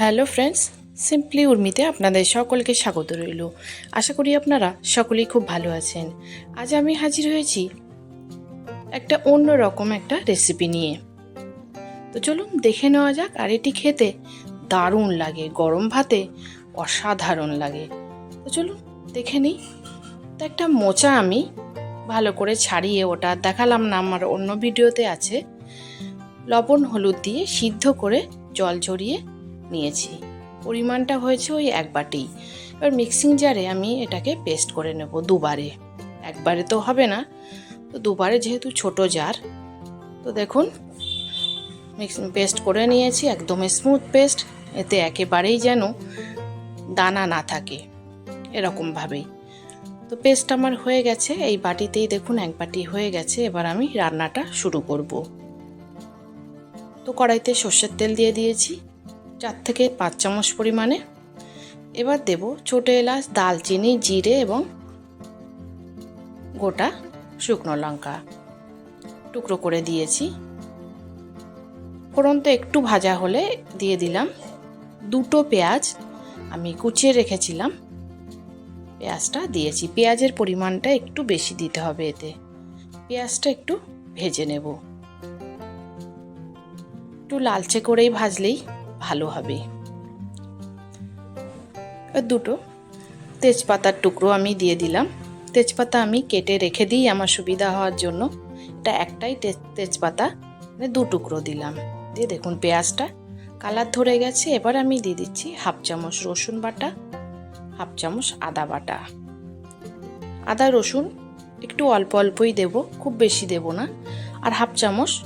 Hello friends simply উর্মিতে আপনাদের সকলকে স্বাগত রইল। আশা করি আপনারা সকলেই খুব ভালো আছেন। আজ আমি হাজির হয়েছি একটা অন্য রকম একটা রেসিপি নিয়ে। তো চলুন দেখে নেওয়া যাক, আর এটি খেতে দারুণ লাগে, গরম ভাতে অসাধারণ লাগে। তো চলুন দেখে নিই। তো একটা মোচা আমি ভালো করে ছাড়িয়ে ওটা দেখালাম না, আমার অন্য ভিডিওতে আছে। লবণ, হলুদ দিয়ে সিদ্ধ করে জল ঝরিয়ে নিয়েছি। পরিমাণটা হয়েছে ওই এক বাটি। এবার মিক্সিং জারে আমি এটাকে পেস্ট করে নেব দুবারে। একবারে তো হবে না। তো দুবারে যেহেতু ছোট জার তো দেখুন মিক্স পেস্ট করে নিয়েছি একদম স্মুথ পেস্ট এতে একেবারেই যেন দানা না থাকে, এরকমভাবেই। তো পেস্ট আমার হয়ে গেছে, এই বাটিতেই দেখুন এক বাটি হয়ে গেছে, এবার আমি রান্নাটা শুরু করব। তো কড়াইতে সর্ষের তেল দিয়ে দিয়েছি। চার থেকে পাঁচ চামচ পরিমাণে। এবার দেব ছোটো এলাচ, দালচিনি, জিরে এবং গোটা শুকনো লঙ্কা। টুকরো করে দিয়েছি। ফোড়নটা একটু ভাজা হলে দিয়ে দিলাম। দুটো পেঁয়াজ আমি কুচিয়ে রেখেছিলাম। পেঁয়াজটা দিয়েছি। পেঁয়াজের পরিমাণটা একটু বেশি দিতে হবে এতে। পেঁয়াজটা একটু ভেজে নেব। একটু লালচে করেই ভাজলেই ভালো হবে। দুটো। তেজপাতার টুকরো আমি দিয়ে দিলাম। তেজপাতা আমি কেটে রেখে দিই আমার সুবিধা হওয়ার জন্য। এটা একটাই তেজপাতা। মানে দু টুকরো দিলাম। দিয়ে দেখুন পেঁয়াজটা। কালার ধরে গেছে। এবার আমি দিয়ে দিচ্ছি হাফ চামচ রসুন বাটা, হাফ চামচ আদা বাটা। আদা, রসুন একটু অল্প অল্পই দেব। খুব বেশি দেব না। আর হাফ চামচ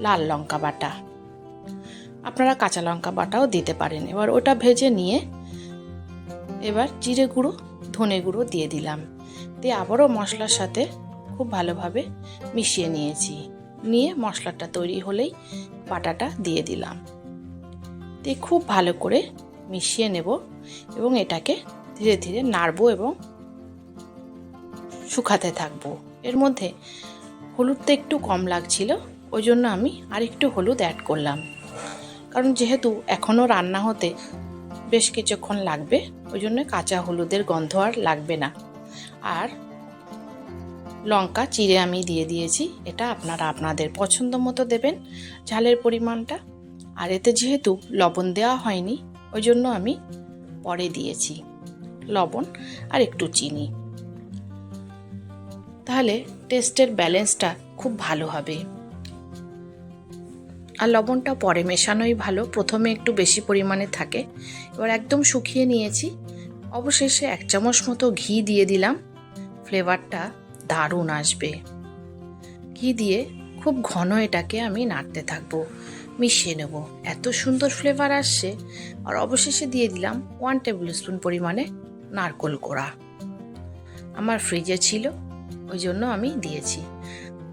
লাল লঙ্কা বাটা। আপনারা কাঁচা লঙ্কা বাটাও দিতে পারেন। এবার ওটা ভেজে নিয়ে এবার জিরে গুঁড়ো, ধনে গুঁড়ো দিয়ে দিলাম। দিয়ে আবারও মশলার সাথে খুব ভালোভাবে মিশিয়ে নিয়েছি। নিয়ে মশলাটা তৈরি হলেই বাটাটা দিয়ে দিলাম। দিয়ে খুব ভালো করে মিশিয়ে নেব এবং এটাকে ধীরে ধীরে নাড়বো এবং শুকাতে থাকব। এর মধ্যে হলুদটা একটু কম লাগছিল, ওই জন্য আমি আরেকটু হলুদ অ্যাড করলাম। কারণ যেহেতু এখনও রান্না হতে বেশ কিছুক্ষণ লাগবে ওই জন্য কাঁচা হলুদের গন্ধ আর লাগবে না। আর লঙ্কা, চিড়ে আমি দিয়ে দিয়েছি, এটা আপনারা আপনাদের পছন্দ মতো দেবেন, ঝালের পরিমাণটা। আর এতে যেহেতু লবণ দেওয়া হয়নি ওই জন্য আমি পরে দিয়েছি লবণ আর একটু চিনি। তাহলে টেস্টের ব্যালেন্সটা খুব ভালো হবে। আর লবণটা পরে, মেশানোই ভালো। প্রথমে একটু বেশি পরিমাণে থাকে। এবার একদম শুকিয়ে নিয়েছি। অবশেষে এক চামচ মতো ঘি দিয়ে দিলাম। ফ্লেভারটা দারুণ আসবে। ঘি দিয়ে খুব ঘন এটাকে আমি নাড়তে থাকব, মিশিয়ে নেব। এত সুন্দর ফ্লেভার আসছে। আর অবশেষে দিয়ে দিলাম ওয়ান টেবিল স্পুন পরিমাণে নারকোল কোড়া। আমার ফ্রিজে ছিল, ওই জন্য আমি দিয়েছি।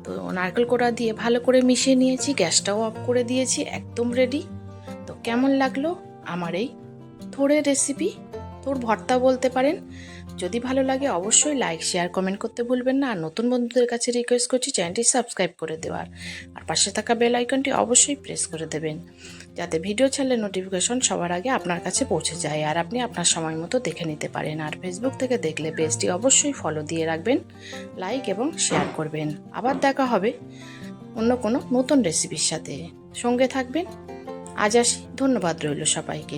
তো নারকেল কোড়া দিয়ে ভালো করে মিশিয়ে নিয়েছি, গ্যাসটাও অফ করে দিয়েছি, একদম রেডি তো কেমন লাগল আমার এই থোড়ে রেসিপি তোর ভর্তা বলতে পারেন। যদি ভালো লাগে অবশ্যই লাইক শেয়ার কমেন্ট করতে ভুলবেন না। আর নতুন বন্ধুদের কাছে রিকোয়েস্ট করছি চ্যানেলটি সাবস্ক্রাইব করে দেওয়ার। আর পাশে থাকা বেল আইকনটি অবশ্যই প্রেস করে দেবেন। যাতে ভিডিও ছাড়লে নোটিফিকেশন সবার আগে আপনার কাছে পৌঁছে যায় আর আপনি আপনার সময় মতো দেখে নিতে পারেন। আর ফেসবুক থেকে দেখলে পেজটি অবশ্যই ফলো দিয়ে রাখবেন লাইক এবং শেয়ার করবেন। আবার দেখা হবে অন্য কোনো নতুন রেসিপির সাথে। সঙ্গে থাকবেন। আজ আসি। ধন্যবাদ রইল সবাইকে।